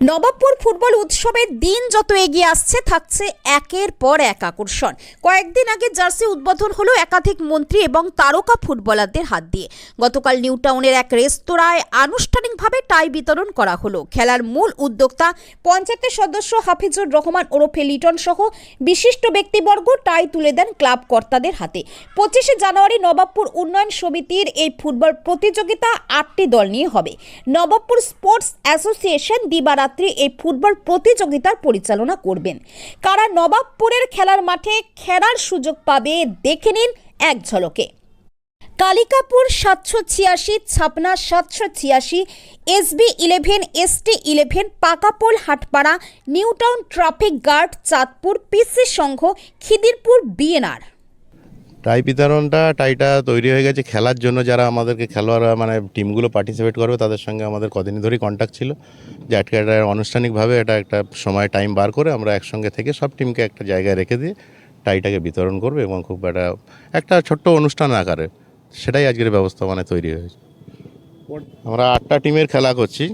Nawabpur football উৎসবের দিন যত এগিয়ে আসছে, থাকছে একের পর এক আকর্ষণ। কয়েকদিন আগে জার্সি উদ্বোধন হলো একাধিক মন্ত্রী এবং তারকা ফুটবলারদের হাত দিয়ে। গতকাল নিউ টাউনের এক রেস্তোরাঁয় আনুষ্ঠানিকভাবে টাই বিতরণ করা হলো। খেলার মূল উদ্যোক্তা পঞ্চায়েতের সদস্য হাফিজুর রহমান ওরফে লিটন সহ বিশিষ্ট ব্যক্তিবর্গ টাই তুলে দেন ক্লাব কর্তাদের হাতে। পঁচিশে জানুয়ারি নবাবপুর উন্নয়ন সমিতির এই ফুটবল প্রতিযোগিতা আটটি দল নিয়ে হবে। নবাবপুর স্পোর্টস অ্যাসোসিয়েশন দিবারাত্রি এই ফুটবল প্রতিযোগিতার পরিচালনা করবেন। কারা নবাবপুরের খেলার মাঠে খেলার সুযোগ পাবে দেখে নিন এক ঝলকে। কালিকাপুর সাতশো ছিয়াশি, ছাপনা সাতশো ছিয়াশি, SB eleven, ST eleven, Pakapol Hatpara, New Town traffic guard, Chandpur PC সংঘ, খিদিরপুর বিএনআর। টাই বিতরণটা টাইটা তৈরি হয়ে গেছে। খেলার জন্য যারা আমাদেরকে খেলোয়াড়রা মানে টিমগুলো পার্টিসিপেট করবে, তাদের সঙ্গে আমাদের কদিন ধরেই কন্ট্যাক্ট ছিল। যে আজকে এটা আনুষ্ঠানিকভাবে এটা একটা সময় টাইম বার করে আমরা একসঙ্গে থেকে সব টিমকে একটা জায়গায় রেখে দিয়ে টাইটাকে বিতরণ করবে এবং খুব একটা একটা ছোট্ট অনুষ্ঠান আকারে সেটাই আজকের ব্যবস্থাপনায় তৈরি হয়েছে। আমরা আটটা টিমের খেলা করছি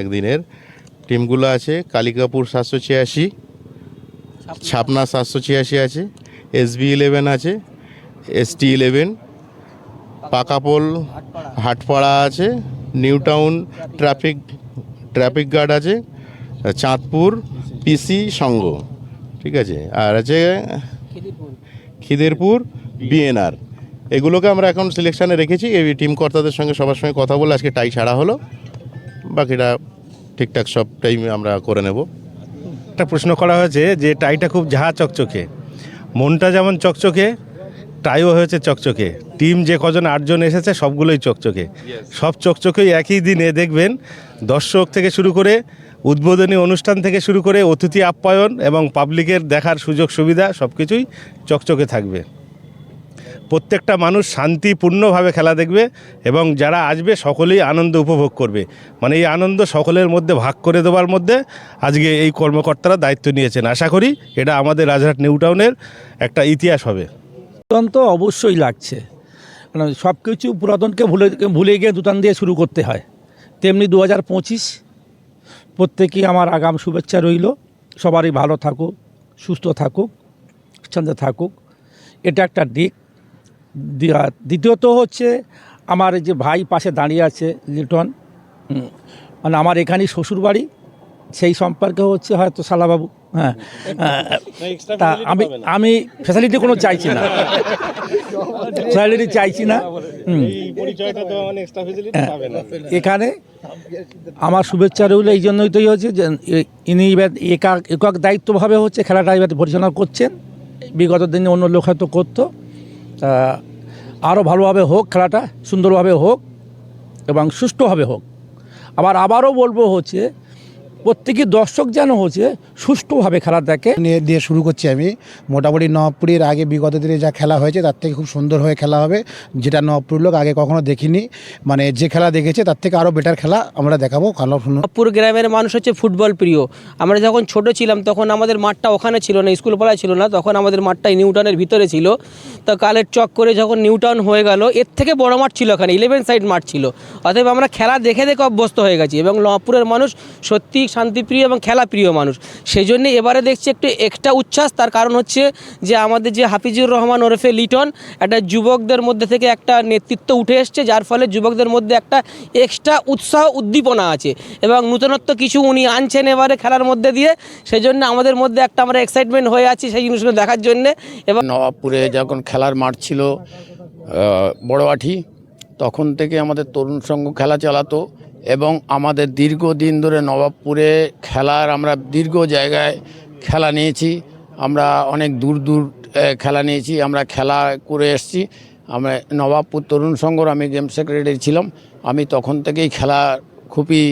একদিনের। টিমগুলো আছে কালিকাপুর সাতশো ছিয়াশি, ছাপনা সাতশো ছিয়াশি আছে এসবি ইলেভেন আছে, এসটি ইলেভেন পাকাপোল, হাটপাড়া আছে New Town traffic traffic guard আছে, চাঁদপুর, পিসি সংঘ ঠিক আছে? আর আছে খিদেরপুর, বিএনআর। এগুলোকে আমরা এখন সিলেকশানে রেখেছি। এই টিম কর্তাদের সঙ্গে সবার সঙ্গে কথা বলে আজকে টাই ছাড়া হলো। বাকিটা ঠিকঠাক সব টাইম আমরা করে নেব। একটা প্রশ্ন করা হয়েছে যে টাইটা খুব ঝাঁ চকচকে। মনটা যেমন চকচকে টাইও হয়েছে চকচকে। টিম যে কজন আটজন এসেছে সবগুলোই চকচকে। সব চকচকেই একই দিনে দেখবেন দর্শক থেকে শুরু করে উদ্বোধনী অনুষ্ঠান থেকে শুরু করে অতিথি আপ্যায়ন এবং পাবলিকের দেখার সুযোগ সুবিধা সব কিছুই চকচকে থাকবে। প্রত্যেকটা মানুষ শান্তিপূর্ণভাবে খেলা দেখবে এবং যারা আসবে সকলেই আনন্দ উপভোগ করবে। মানে এই আনন্দ সকলের মধ্যে ভাগ করে দেওয়ার মধ্যে আজকে এই কর্মকর্তারা দায়িত্ব নিয়েছেন। আশা করি এটা আমাদের রাজহাট নিউ টাউনের একটা ইতিহাস হবে। নূতন তো অবশ্যই লাগছে। মানে সব কিছু পুরাতনকে ভুলে ভুলে গিয়ে নূতন দিয়ে শুরু করতে হয়। তেমনি দু হাজার পঁচিশ প্রত্যেকেই আমার আগাম শুভেচ্ছা রইল। সবারই ভালো থাকুক, সুস্থ থাকুক স্বাচ্ছন্দ্যে থাকুক। এটা একটা দিক। দ্বিতীয়ত হচ্ছে আমার যে ভাই পাশে দাঁড়িয়ে আছে লিটন মানে আমার এখানেই শ্বশুরবাড়ি সেই সম্পর্কে হচ্ছে হয়তো শালাবাবু হ্যাঁ তা আমি আমি ফ্যাসিলিটি কোনো চাইছি না। ফ্যাসিলিটি চাইছি না হুম। এখানে আমার শুভেচ্ছা রইল এই জন্যই তো হচ্ছে যে ইনি এবার একা একক দায়িত্বভাবে হচ্ছে খেলাটা এবার পরিচালনা করছেন। বিগত দিনে অন্য লোক হয়তো করতো। তা আরও ভালোভাবে হোক খেলাটা সুন্দরভাবে হোক এবং সুষ্ঠুভাবে হোক। আবার আবারও বলব হচ্ছে প্রত্যেকই দর্শক যেন হচ্ছে সুষ্ঠুভাবে খেলা দেখে। নিয়ে দিয়ে শুরু করছি আমি। মোটামুটি নবপুরীর আগে বিগত দিনে যা খেলা হয়েছে তার থেকে খুব সুন্দর হয়ে খেলা হবে যেটা নবপুর লোক আগে কখনো দেখিনি। মানে যে খেলা দেখেছে তার থেকে আরও বেটার খেলা আমরা দেখাবো। সুন্দর নবাবপুর গ্রামের মানুষ হচ্ছে ফুটবল প্রিয়। আমরা যখন ছোট ছিলাম তখন আমাদের মাঠটা ওখানে ছিল না স্কুল পাড়ায় ছিল না তখন আমাদের মাঠটা নিউটাউনের ভিতরে ছিল। তো কালের চক করে যখন নিউটাউন হয়ে গেল এর থেকে বড় মাঠ ছিল ওখানে ইলেভেন সাইড মাঠ ছিল। অতএব আমরা খেলা দেখে দেখে অভ্যস্ত হয়ে গেছি এবং নবাবপুরের মানুষ সত্যি শান্তিপ্রিয় এবং খেলা প্রিয় মানুষ। সেই জন্য এবারে দেখছি একটু এক্সট্রা উচ্ছ্বাস। তার কারণ হচ্ছে যে আমাদের যে হাফিজুর রহমান ওরফে লিটন একটা যুবকদের মধ্যে থেকে একটা নেতৃত্ব উঠে এসছে যার ফলে যুবকদের মধ্যে একটা এক্সট্রা উৎসাহ উদ্দীপনা আছে এবং নূতনত্ব কিছু উনি আনছেন এবারে খেলার মধ্যে দিয়ে। সেই জন্য আমাদের মধ্যে একটা আমরা এক্সাইটমেন্ট হয়ে আছি সেই জিনিসগুলো দেখার জন্যে। এবং নবাবপুরে যখন খেলার মাঠ ছিল আহ, বড়োয়াঠি তখন থেকে আমাদের তরুণ সংঘ খেলা চালাতো। এবং আমাদের দীর্ঘদিন ধরে নবাবপুরে খেলার আমরা দীর্ঘ জায়গায় খেলা নিয়েছি। আমরা অনেক দূর দূর খেলা নিয়েছি। আমরা খেলা করে এসেছি। আমরা নবাবপুর তরুণ সংঘর আমি গেম সেক্রেটারি ছিলাম। আমি তখন থেকেই খেলা খুবই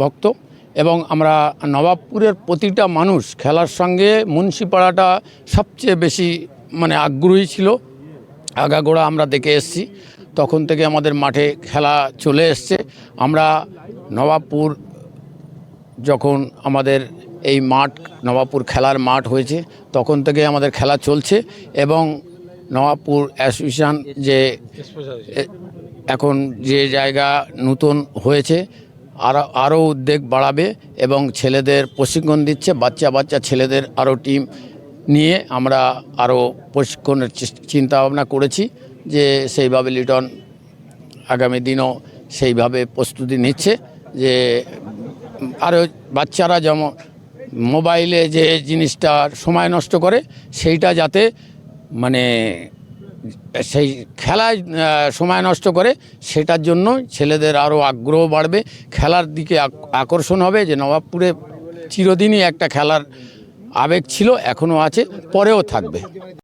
ভক্ত এবং আমরা নবাবপুরের প্রতিটা মানুষ খেলার সঙ্গে মুন্সিপাড়াটা সবচেয়ে বেশি মানে আগ্রহী ছিল। আগাগোড়া আমরা দেখে এসেছি। তখন থেকে আমাদের মাঠে খেলা চলে এসছে। আমরা নবাবপুর যখন আমাদের এই মাঠ, নবাবপুর খেলার মাঠ হয়েছে, তখন থেকে আমাদের খেলা চলছে এবং নবাবপুর অ্যাসোসিয়েশন যে, এখন যে জায়গা নতুন হয়েছে আরও আরও উদ্যোগ বাড়াবে এবং ছেলেদের প্রশিক্ষণ দিচ্ছে, বাচ্চা বাচ্চা ছেলেদের আরও টিম নিয়ে আমরা আরও প্রশিক্ষণের চিন্তা ভাবনা করেছি যে সেইভাবে লিটন আগামী দিনও সেইভাবে প্রস্তুতি নিচ্ছে। যে আরও বাচ্চারা যেমন মোবাইলে যে জিনিসটা সময় নষ্ট করে, সেইটা যাতে মানে সেই খেলায় সময় নষ্ট করে, সেটার জন্য ছেলেদের আরও আগ্রহ বাড়বে। খেলার দিকে আকর্ষণ হবে যে নবাবপুরে চিরদিনই একটা খেলার আবেগ ছিল এখনও আছে, পরেও থাকবে।